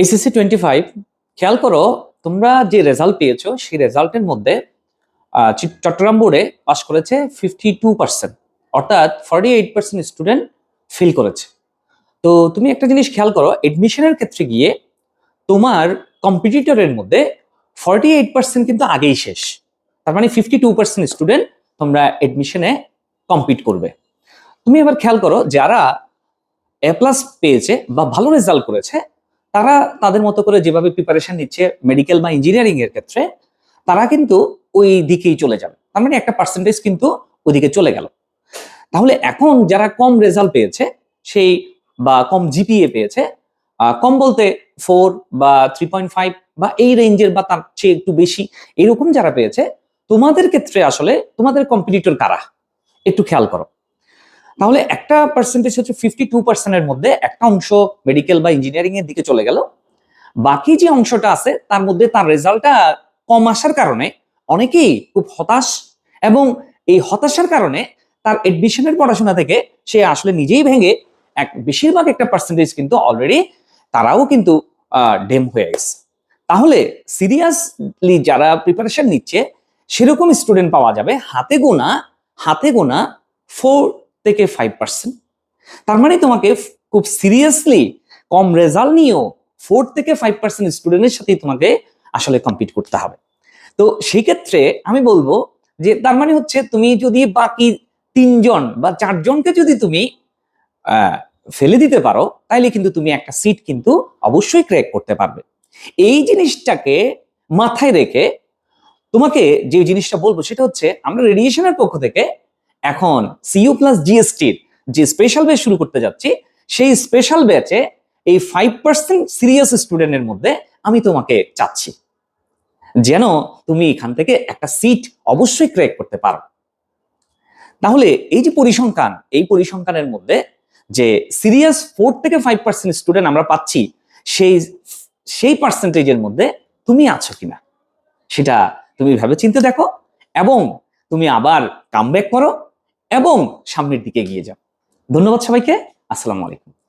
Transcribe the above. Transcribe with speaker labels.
Speaker 1: HSC twenty five খেয়াল করো, তোমরা যে রেজাল্ট পেয়েছ, সেই রেজাল্টের মধ্যে চট্টগ্রাম বোর্ডে পাস করেছে ফিফটি টু পার্সেন্ট অর্থাৎ forty eight percent student fail করেছে। তো তুমি একটা জিনিস খেয়াল করো এডমিশনের ক্ষেত্রে গিয়ে তোমার কম্পিটিটরের মধ্যে ফর্টি এইট পার্সেন্ট কিন্তু আগেই শেষ। তার মানে ফিফটি টু পার্সেন্ট স্টুডেন্ট তোমরা এডমিশনে কম্পিট করবে। তুমি এবার খেয়াল করো, যারা এ প্লাস পেয়েছে বা ভালো রেজাল্ট করেছে তারা তাদের মতো করে যেভাবে প্রিপারেশন নিচ্ছে মেডিকেল বা ইঞ্জিনিয়ারিং এর ক্ষেত্রে, তারা কিন্তু ওই দিকেই চলে যাবে। তার মানে একটা পার্সেন্টেজ কিন্তু ওইদিকে চলে গেল। তাহলে এখন যারা কম রেজাল্ট পেয়েছে, সেই বা কম জিপিএ পেয়েছে কম বলতে ফোর বা থ্রি পয়েন্ট ফাইভ বা এই রেঞ্জের বা তার চেয়ে একটু বেশি এরকম যারা পেয়েছে, তোমাদের ক্ষেত্রে আসলে তোমাদের কম্পিটিটর কারা? একটু খেয়াল করো। তাহলে একটা পার্সেন্টেজ হচ্ছে ফিফটি টু পার্সেন্টের মধ্যে একটা অংশ মেডিকেল বা ইঞ্জিনিয়ারিং এর দিকে চলে গেল। বাকি যে অংশটা আছে, তার মধ্যে তার রেজাল্টটা কম আসার কারণে অনেকেই খুব হতাশ এবং এই হতাশার কারণে তার এডমিশনের পড়াশোনা থেকে সে আসলে নিজেই ভেঙে এক বেশিরভাগ একটা পার্সেন্টেজ কিন্তু অলরেডি তারাও কিন্তু ডেম হয়ে গেছে। তাহলে সিরিয়াসলি যারা প্রিপারেশন নিচ্ছে, সেরকম স্টুডেন্ট পাওয়া যাবে হাতে গোনা হাতে গোনা ফোর থেকে ফাইভ পার্সেন্ট তার মানে তোমাকে খুব সিরিয়াসলি কম রেজাল্ট নিয়েও ফোর থেকে ফাইভ পার্সেন্ট স্টুডেন্টের সাথেই তোমাকে আসলে কম্পিট করতে হবে। তো সেই ক্ষেত্রে আমি বলব যে তার মানে হচ্ছে তুমি যদি বাকি তিনজন বা চারজনকে যদি তুমি ফেলে দিতে পারো, তাইলে কিন্তু তুমি একটা সিট কিন্তু অবশ্যই ক্র্যাক করতে পারবে। এই জিনিসটাকে মাথায় রেখে তোমাকে যে জিনিসটা বলব সেটা হচ্ছে আমরা রেডিয়েশনের পক্ষ থেকে এখন সিইউ প্লাস জিএসটির যে স্পেশাল ব্যাচ শুরু করতে যাচ্ছি, সেই স্পেশাল ব্যাচে এই ফাইভ পার্সেন্ট সিরিয়াস স্টুডেন্টের মধ্যে আমি তোমাকে চাচ্ছি। যেন তুমি এখান থেকে একটা সিট অবশ্যই ক্র্যাক করতে পারো। তাহলে এই যে পরিসংখ্যান, এই পরিসংখ্যানের মধ্যে যে সিরিয়াস ফোর থেকে ফাইভ পার্সেন্ট স্টুডেন্ট আমরা পাচ্ছি, সেই সেই পার্সেন্টেজের মধ্যে তুমি আছো কিনা? সেটা তুমি ভেবে চিন্তে দেখো এবং তুমি আবার কামব্যাক করো। এবং সামনের দিকে এগিয়ে যাও। ধন্যবাদ সবাইকে। আসসালামু আলাইকুম।